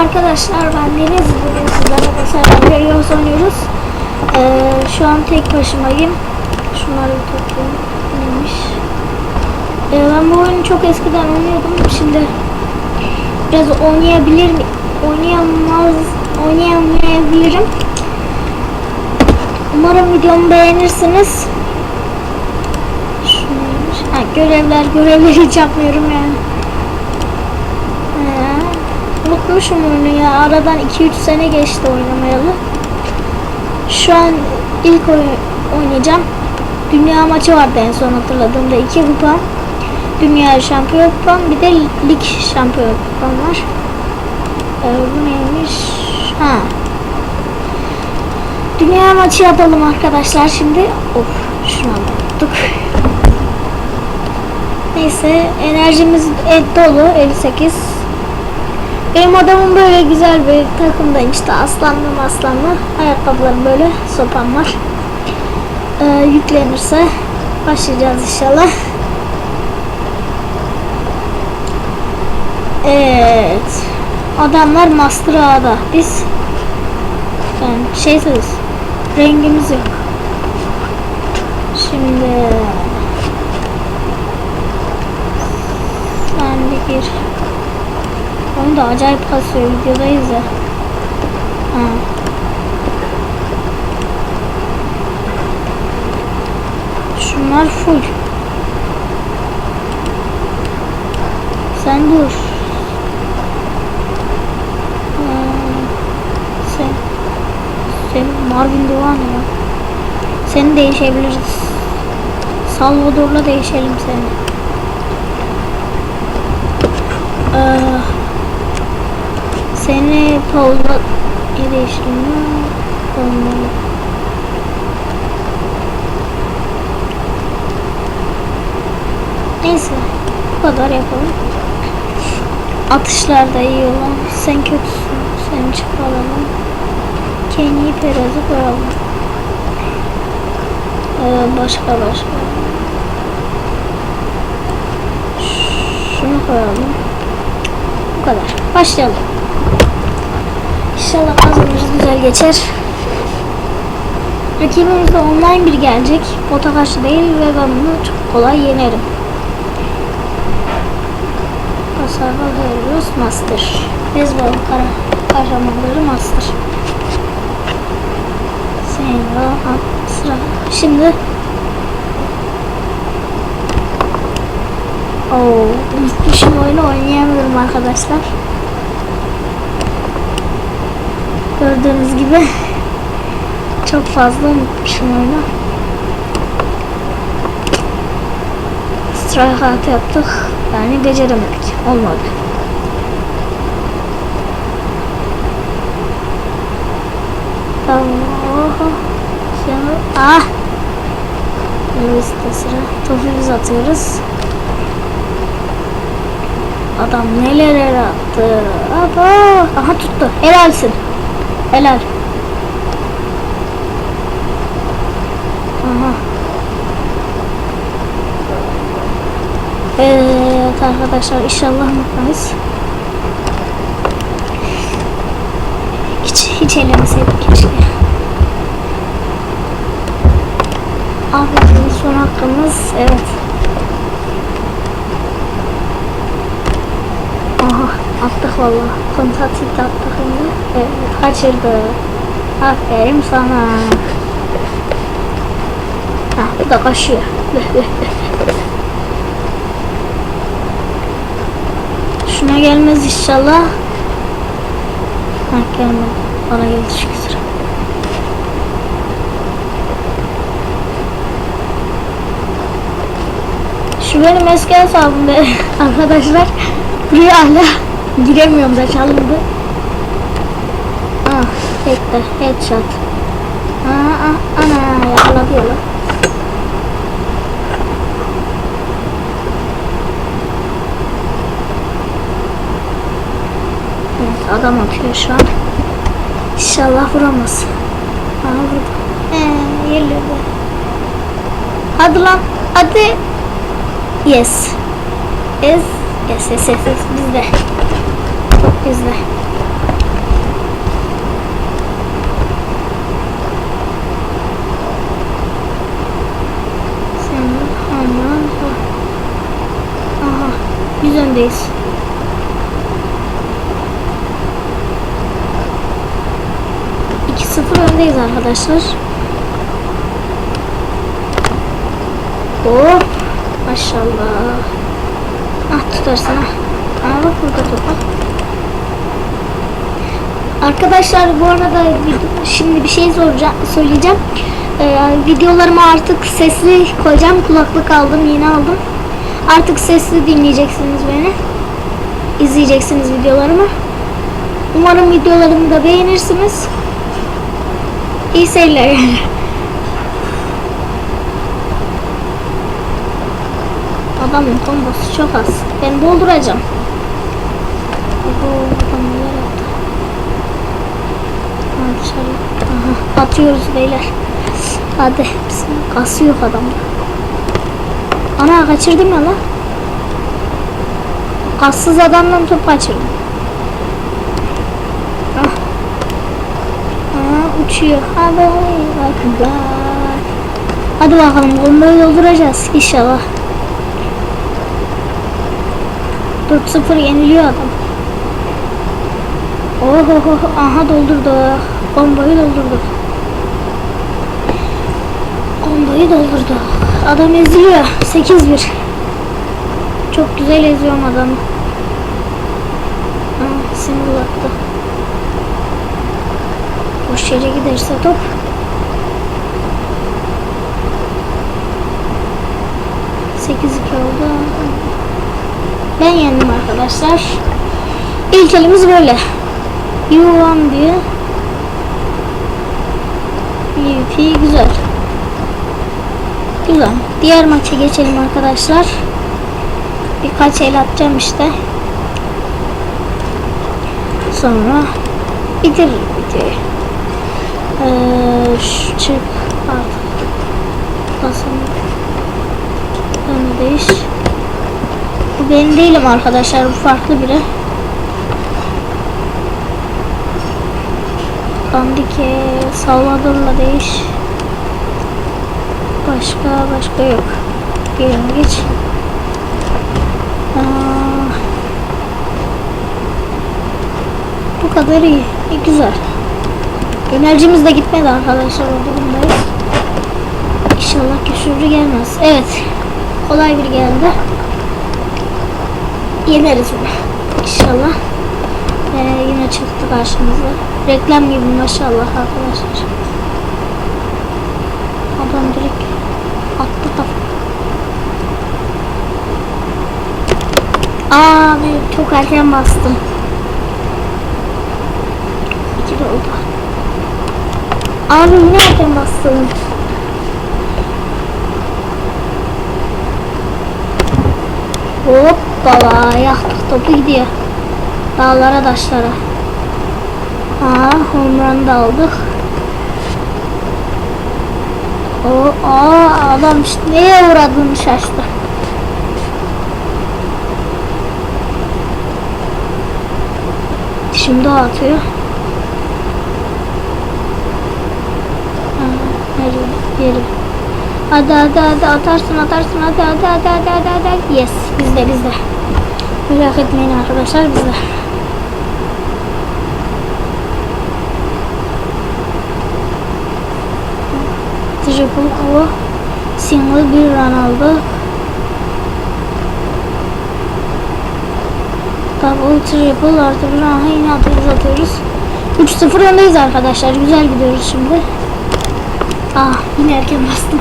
arkadaşlar ben Deniz. Bugün sizlerle mesela Verios oynuyoruz. Ee, şu an tek başımayım. Şunları bir toplayayım. Neymiş? Ee, ben bu oyunu çok eskiden oynuyordum. Şimdi biraz oynayabilir mi? Oynayamaz, oynayamayabilirim. Umarım videomu beğenirsiniz. Şunaymış. Ha, görevler, görevleri yapmıyorum yani. Unutmuşum oyunu ya. Aradan 2-3 sene geçti oynamayalı. Şu an ilk oyun oynayacağım. Dünya maçı vardı en son hatırladığımda. 2 kupa. Dünya şampiyon kupam. Bir de lig şampiyon kupam var. Ee, bu neymiş? Ha. Dünya maçı yapalım arkadaşlar şimdi. Of şunu unuttuk. Neyse enerjimiz dolu 58. Benim adamım böyle güzel bir takımda işte aslanlı aslanlı ayakkabılarım böyle sopam var. Ee, yüklenirse başlayacağız inşallah. Evet. Adamlar Master Ağa'da. Biz yani şeysiz rengimiz yok. Şimdi sen bir gir. Onu da acayip kasıyor videodayız ya. Ha. Şunlar full. Sen dur. Sen. Sen Marvin Doğan ya. Seni değişebiliriz. Salvador'la değişelim seni. Ee, seni Paul'la değiştirme. Olmalı. Neyse. Bu kadar yapalım. Atışlar da iyi olan. Sen kötüsün. Seni çıkaralım. Kenny Perez'i koyalım. Ee, başka başka. Şunu koyalım. Bu kadar. Başlayalım. İnşallah kazanırız güzel geçer. Rakibimiz de online bir gelecek. Bota karşı değil ve ben bunu çok kolay yenerim. Hasarlı Heroes Master. Beyzbol kara kahramanları Master. Sonra sıra. Şimdi Oo, unutmuşum oyunu oynayamıyorum arkadaşlar. Gördüğünüz gibi çok fazla unutmuşum oyunu. Strike yaptık. Yani beceremedik. Olmadı. Ah. Lewis'te sıra. Topu biz atıyoruz. Adam neler attı. Aba. Aha tuttu. Helalsin. Helal. Aha. Evet arkadaşlar inşallah mutluyuz. Hiç, hiç elemeseydik keşke. Aferin son hakkımız. Evet. Aha attık valla. Kontatit attık şimdi. Evet kaçırdı. Aferin sana. Ha bu da kaçıyor. Şuna gelmez inşallah. Ha gelmedi. Bana geldi şükür. Şu benim eski hesabım be arkadaşlar. Buraya hala giremiyorum da çalındı. Ah, tekte, headshot. Aa, aa, ana yakaladı yola. Evet, adam atıyor şu an. İnşallah vuramaz. Aa vurdu. Ee, yerlerde. Hadi lan, hadi. Yes. Yes. Yes, yes, yes, yes. Bizde. İzle. Senin hemen Aha biz öndeyiz. İki sıfır öndeyiz arkadaşlar. Oh maşallah. Ah tutarsın ah. Aa bak burada topa. Arkadaşlar bu arada şimdi bir şey söyleyeceğim. Ee, videolarıma artık sesli koyacağım. Kulaklık aldım, yeni aldım. Artık sesli dinleyeceksiniz beni. İzleyeceksiniz videolarımı. Umarım videolarımı da beğenirsiniz. İyi seyirler. Adamın kombosu çok az. Ben dolduracağım. Oho, adam neler yaptı. Ha, dışarı. Aha, atıyoruz beyler. Hadi. Bismillah. Gası yok adamda. Ana kaçırdım ya lan. Gassız adamdan top kaçırdım. Ah. Uçuyor. Hadi bakın. Hadi bakalım bombayı dolduracağız inşallah. 4-0 yeniliyor adam. Oho aha doldurdu. Bombayı doldurdu. Bombayı doldurdu. Adam eziliyor. 8-1. Çok güzel eziyorum adamı. Aa, single attı. Boş yere giderse top. Sekiz iki oldu. Ben yendim arkadaşlar. İlk elimiz böyle. Yuvan diyor. UP güzel. Güzel. Diğer maça geçelim arkadaşlar. Birkaç el atacağım işte. Sonra bitir bitiyor. Ee, şu çık artık. Basalım. Ben değiş. Bu benim değilim arkadaşlar. Bu farklı biri. Kandike Salvador'la değiş. Başka başka yok. Gelin geç. Bu kadar iyi. iyi. Güzel. Enerjimiz de gitmedi arkadaşlar o durumdayız. İnşallah küsürlü gelmez. Evet. Kolay bir geldi. Yeneriz bunu. İnşallah. Ee, yine çıktı karşımıza. Reklam gibi maşallah arkadaşlar. Adam direkt attı kafa. Aa çok erken bastım. İki de oldu. Abi yine erken bastım. Hoppala yaktık topu gidiyor. Dağlara taşlara. Aa home da aldık. O aa adam işte neye uğradığını şaştı. Şimdi o atıyor. Yeri. Hadi hadi hadi atarsın atarsın hadi hadi hadi hadi hadi, hadi. Yes bizde bizde. Merak etmeyin arkadaşlar bizde. Triple O single bir run aldı. Double triple artı bir aha yine atıyoruz atıyoruz. 3-0 öndeyiz arkadaşlar. Güzel gidiyoruz şimdi. Ah yine erken bastım.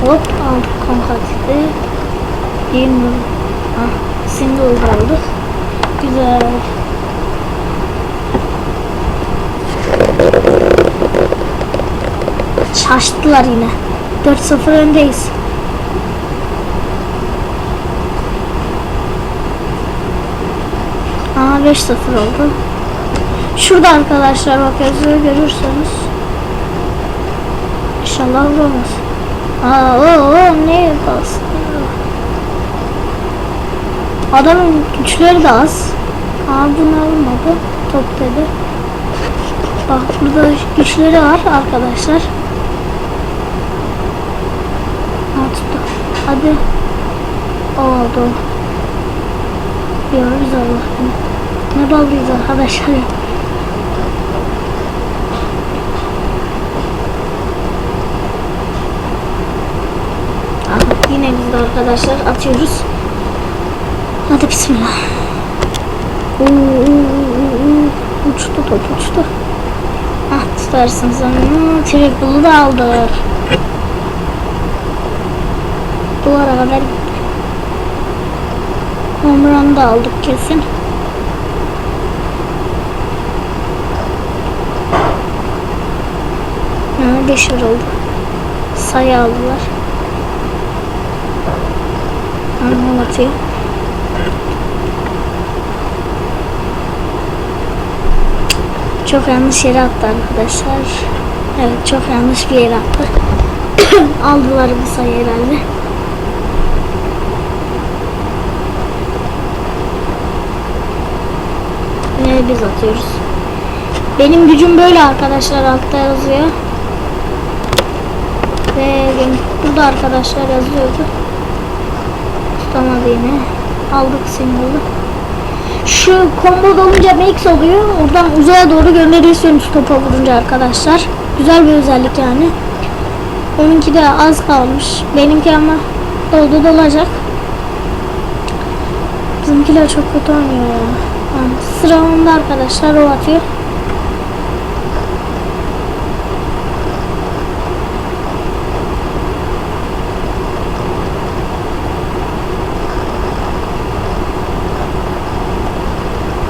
Hop aldık kompakti. Yeni ah, single aldık. Güzel. Şaştılar yine. 4-0 öndeyiz. Aa 5-0 oldu. Şurada arkadaşlar bak yazıyor görürseniz. İnşallah vuramaz. Aa o o ne yapasın? Adamın güçleri de az. Aa bunu almadı. Top dedi. Bak burada güçleri var arkadaşlar. Hadi. Oldu. Diyoruz Allah'ım. Ne ballıyız arkadaşlar. Aha, yine biz de arkadaşlar atıyoruz. Hadi bismillah. Oo. Uçtu top uçtu. Ah tutarsın sonra. Triple'ı da aldık. Duvara kadar gitti. Home run da aldık kesin. Ha, var oldu. Sayı aldılar. Anlam atıyor. Çok yanlış yere attı arkadaşlar. Evet çok yanlış bir yere attı. Aldılar bu sayı herhalde. Biz atıyoruz. Benim gücüm böyle arkadaşlar altta yazıyor. Ve benim burada arkadaşlar yazıyordu. Tutamadı yine. Aldık single'ı. Şu combo olunca max oluyor. Oradan uzaya doğru gönderiyorsunuz topa vurunca arkadaşlar. Güzel bir özellik yani. Onunki de az kalmış. Benimki ama doldu dolacak. Bizimkiler çok kötü oynuyor ya. Sıra onda arkadaşlar o atıyor.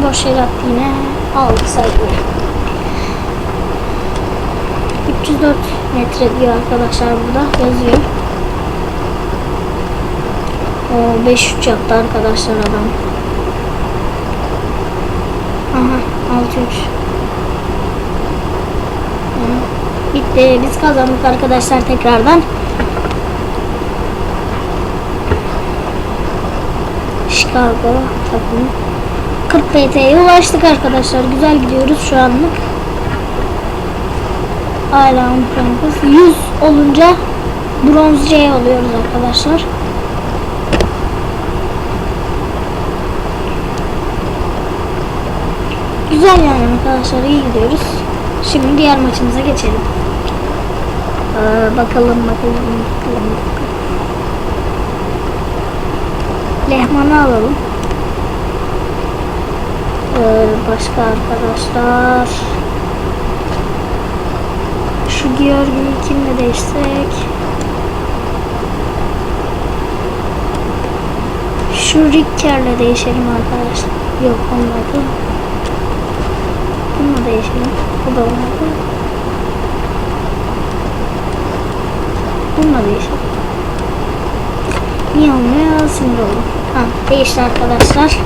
Boş yere attı yine. Aldı sayıyı. 304 metre diyor arkadaşlar burada yazıyor. O 5 3 yaptı arkadaşlar adam. Aha 6 3. Bitti. Biz kazandık arkadaşlar tekrardan. Chicago takımı. 40 PT'ye ulaştık arkadaşlar. Güzel gidiyoruz şu anlık. Hala Frankfurt. 100 olunca bronz C oluyoruz arkadaşlar. Güzel yani arkadaşlar iyi gidiyoruz. Şimdi diğer maçımıza geçelim. Ee, bakalım bakalım bakalım. Lehman'ı alalım. Ee, başka arkadaşlar. Şu Georgi'yi kimle değişsek? Şu Ricker'le değişelim arkadaşlar. Yok olmadı. Değişelim. Bu da olmadı. Bununla değişelim. Niye olmuyor? Sinir oldum. Ha, değişti arkadaşlar.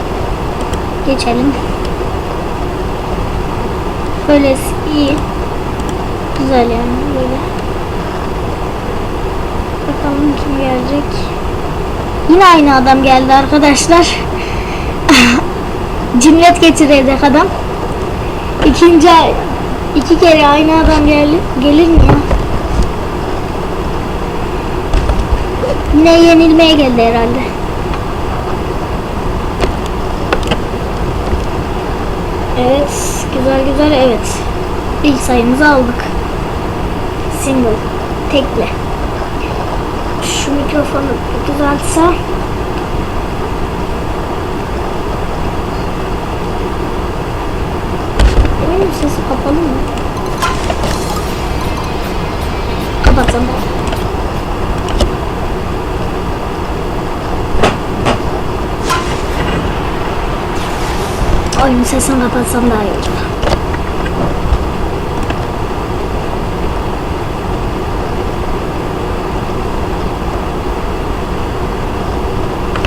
Geçelim. Böyle iyi. Güzel yani böyle. Bakalım kim gelecek. Yine aynı adam geldi arkadaşlar. Cimret getirecek adam. İkinci iki kere aynı adam geldi. Gelir mi ya? Yine yenilmeye geldi herhalde. Evet, güzel güzel evet. İlk sayımızı aldık. Single, tekle. Şu mikrofonu düzeltsem. Benim sesi kapalı mı? Kapatalım. Oyun sesini kapatsam daha iyi olur.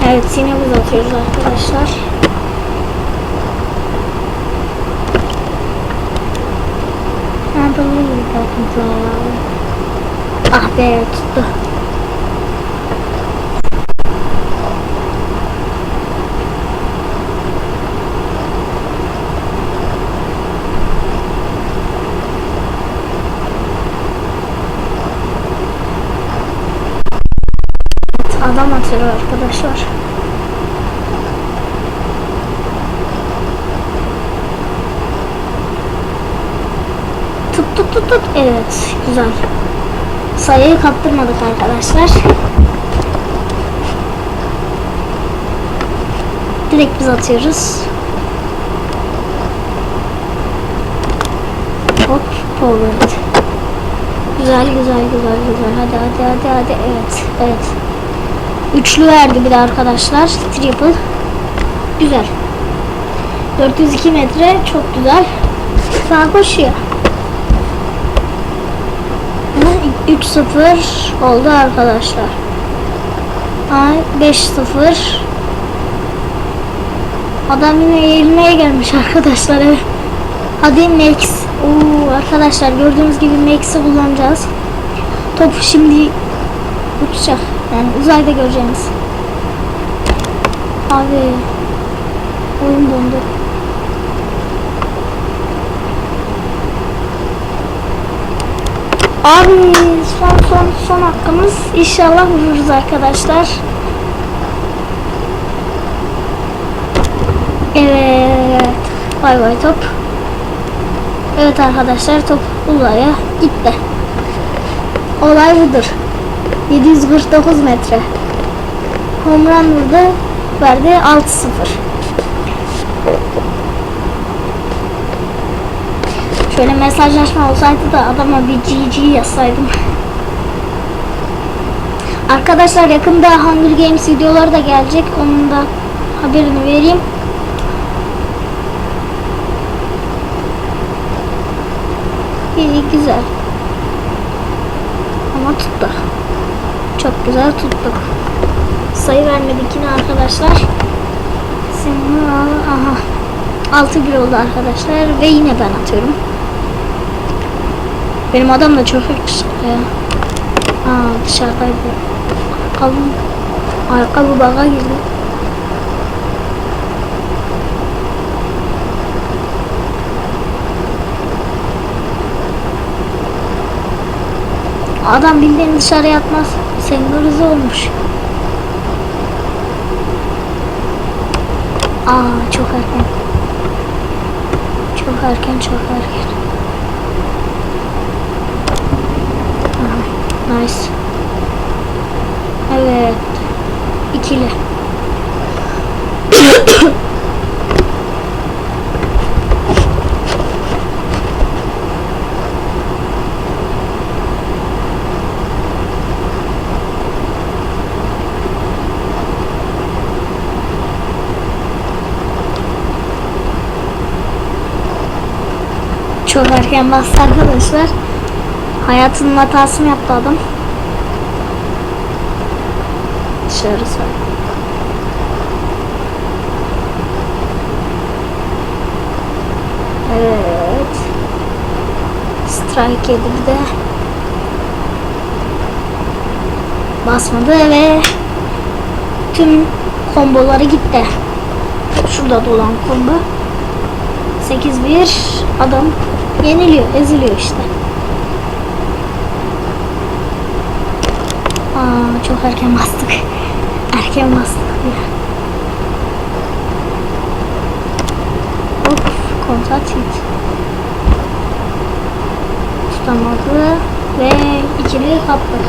Evet yine biz atıyoruz arkadaşlar. I can fly. Ah be tuttu. Adam atıyor arkadaşlar. Tut tut tut tut. Evet güzel. Sayıyı kaptırmadık arkadaşlar. Direkt biz atıyoruz. Hop forward. Güzel güzel güzel güzel. Hadi hadi hadi hadi. Evet evet. Üçlü verdi bir de arkadaşlar. Triple. Güzel. 402 metre çok güzel. Sağ koşuyor. Hı, 3-0 oldu arkadaşlar. Ay 5-0. Adam yine eğilmeye gelmiş arkadaşlar. Evet. Hadi Max. Oo, arkadaşlar gördüğünüz gibi Max'i kullanacağız. Top şimdi uçacak. Yani uzayda göreceğimiz. Abi oyun dondu. Abi son son son hakkımız inşallah vururuz arkadaşlar. Evet. Bay bay top. Evet arkadaşlar top uzaya gitti. Olay budur. 749 metre. Home run vurdu. Verdi 6-0. Şöyle mesajlaşma olsaydı da adama bir GG yazsaydım. Arkadaşlar yakında Hunger Games videoları da gelecek. Onun da haberini vereyim. İyi güzel. Ama tuttu. Çok güzel tuttuk. Sayı vermedik yine arkadaşlar. Senin aha. 6-1 oldu arkadaşlar ve yine ben atıyorum. Benim adam da çok yakışıklı ya. Aa dışarıdaydı. Ayakkabım, ayakkabı baga girdi. Adam bildiğin dışarıya atmaz. Senkronize olmuş. Aa çok erken. Çok erken, çok erken. Aha, nice. Evet. İkili. Çok erken bastı arkadaşlar. Hayatının hatasını yaptı adam. Dışarısı. Evet. Strike de. Basmadı ve tüm komboları gitti. Şurada dolan kombo. 8-1 adam yeniliyor, eziliyor işte. Aa, çok erken bastık. Erken bastık ya. Hop, kontak hit. Tutamadı ve ikili kaptık.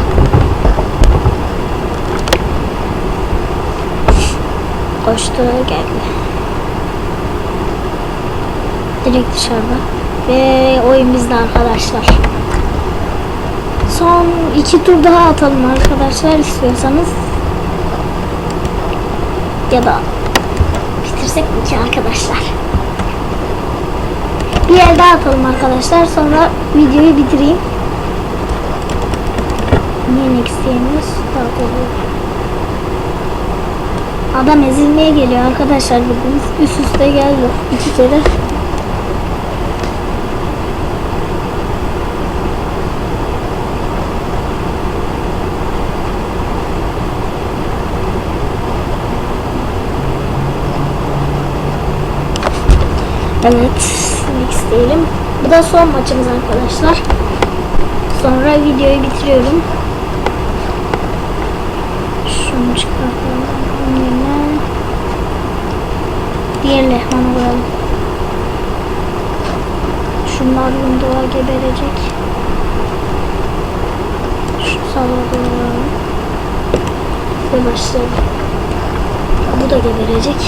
Koştu geldi. Direkt dışarıda. Ve oyun bizde arkadaşlar. Son iki tur daha atalım arkadaşlar istiyorsanız. Ya da bitirsek mi ki arkadaşlar? Bir el daha atalım arkadaşlar. Sonra videoyu bitireyim. Daha oluyor. Adam ezilmeye geliyor arkadaşlar bildiğiniz. Üst üste geldi. iki kere. Evet, next diyelim. Bu da son maçımız arkadaşlar. Sonra videoyu bitiriyorum. Şu Bunu çıkartalım. Yerine diğer lehmanı koyalım. Şunlar yumruğa geberecek. Şu koyalım. Ve başlayalım. Bu da geberecek.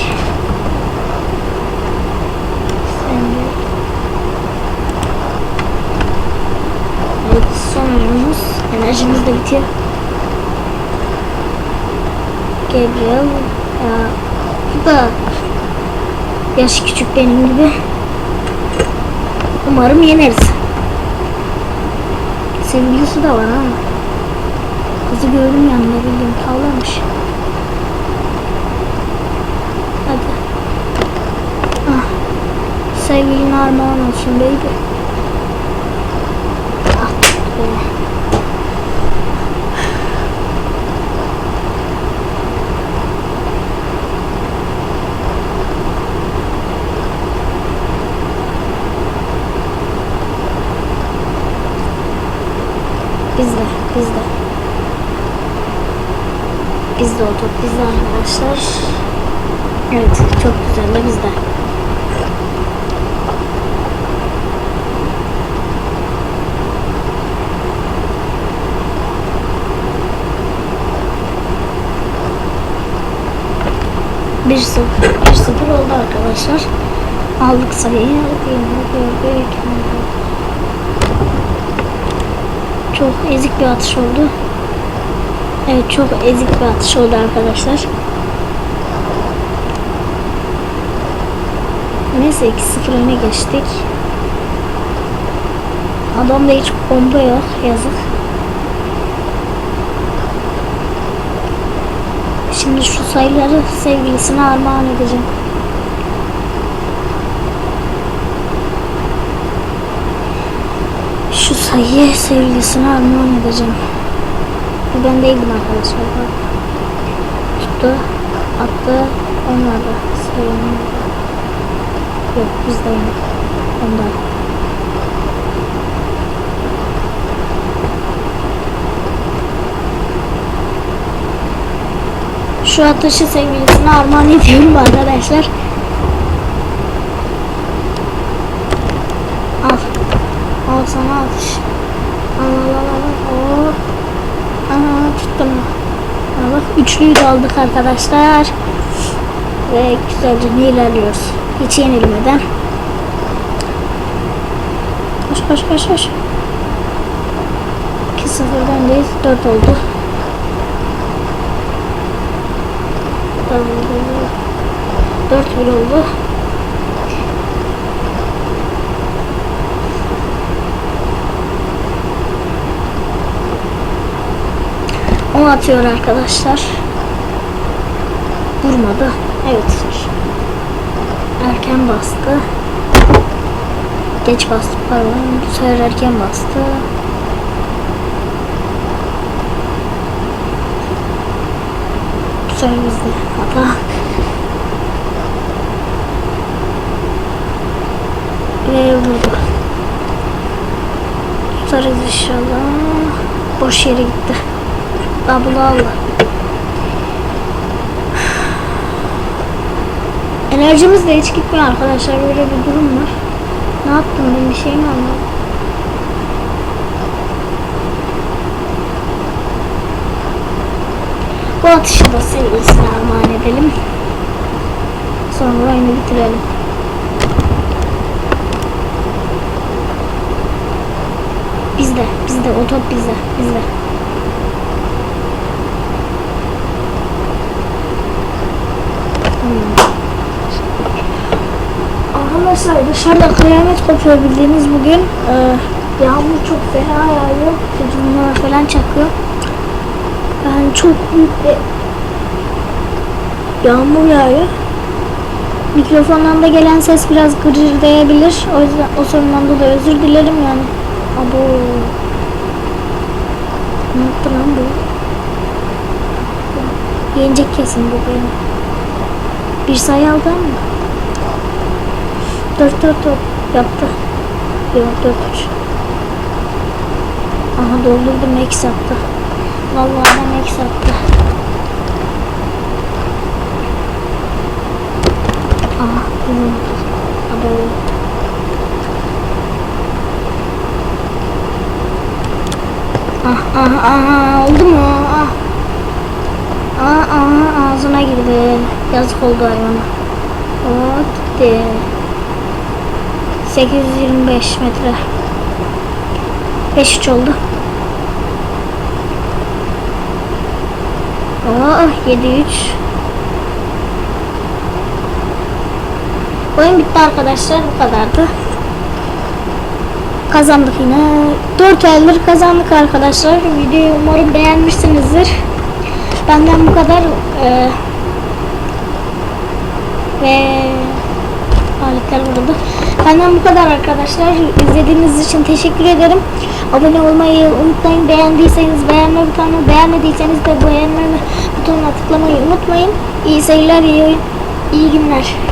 Sen de. Oyunumuz. Enerjimiz de bitiyor. Gabriel. Ya, bu da yaş küçük benim gibi. Umarım yeneriz. Sevgilisi de var ama. Kızı gördüm yanında bildiğim tavlamış. Hadi. Ah. Sevgilin armağan olsun baby. Ah be. Bizde, bizde. Bizde o top bizde arkadaşlar. Evet, çok güzel de bizde. Bir sıfır, bir sıfır oldu arkadaşlar. Aldık sayıyı. Çok ezik bir atış oldu. Evet çok ezik bir atış oldu arkadaşlar. Neyse 2-0 öne geçtik. Adamda hiç bomba yok yazık. Şimdi şu sayıları sevgilisine armağan edeceğim. Şu sayıyı sevgilisine armağan edeceğim. Bu ben değildim arkadaşlar. Bak. Tuttu. Attı. Da. Sayının. Yok bizdeyim. Onda. Şu atışı sevgilisine armağan ediyorum arkadaşlar. Sana atış. Al al al al. Oh. Aha tuttum. Al bak üçlüyü de aldık arkadaşlar. Ve güzelce ilerliyoruz. Hiç yenilmeden. Koş koş koş koş. 2-0'dan değil 4 oldu. 4 bir oldu. O atıyor arkadaşlar. Vurmadı. Evet. Erken bastı. Geç bastı pardon. Bu erken bastı. Bu sefer bizde hata. Ve vurdu. Tutarız inşallah. Boş yere gitti. Aldı. Enerjimiz de hiç gitmiyor arkadaşlar. Böyle bir durum var. Ne yaptım ben bir şey mi anladım? Bu atışı da sevgilisine armağan edelim. Sonra oyunu bitirelim. Bizde, bizde, o top bizde, bizde. Arkadaşlar dışarıda kıyamet kopuyor bildiğiniz bugün. Ee, yağmur çok fena yağıyor. Çocuğumlar falan çakıyor. Yani çok büyük bir yağmur yağıyor. Mikrofondan da gelen ses biraz gırırdayabilir. O yüzden o sorundan dolayı özür dilerim yani. Abo. Ne yaptı lan bu? Yenecek kesin bu beni. Bir sayı aldı ama. Dört dört dört yaptı. Yok dört üç. Aha doldurdum max attı. Vallahi max attı. Aha doldurdum. Doldurdum. Ah, ah ah ah oldu mu? Ah. Ah ah, ah ağzına girdi. Yazık oldu hayvana. Hop gitti. 825 metre. 5 oldu. Oh 7 3. Oyun bitti arkadaşlar bu kadardı. Kazandık yine. 4 eldir kazandık arkadaşlar. Videoyu umarım beğenmişsinizdir. Benden bu kadar. Ee, ve aletler burada. Benden bu kadar arkadaşlar. İzlediğiniz için teşekkür ederim. Abone olmayı unutmayın. Beğendiyseniz beğenme butonuna, beğenmediyseniz de beğenme butonuna tıklamayı unutmayın. İyi seyirler, iyi, iyi günler.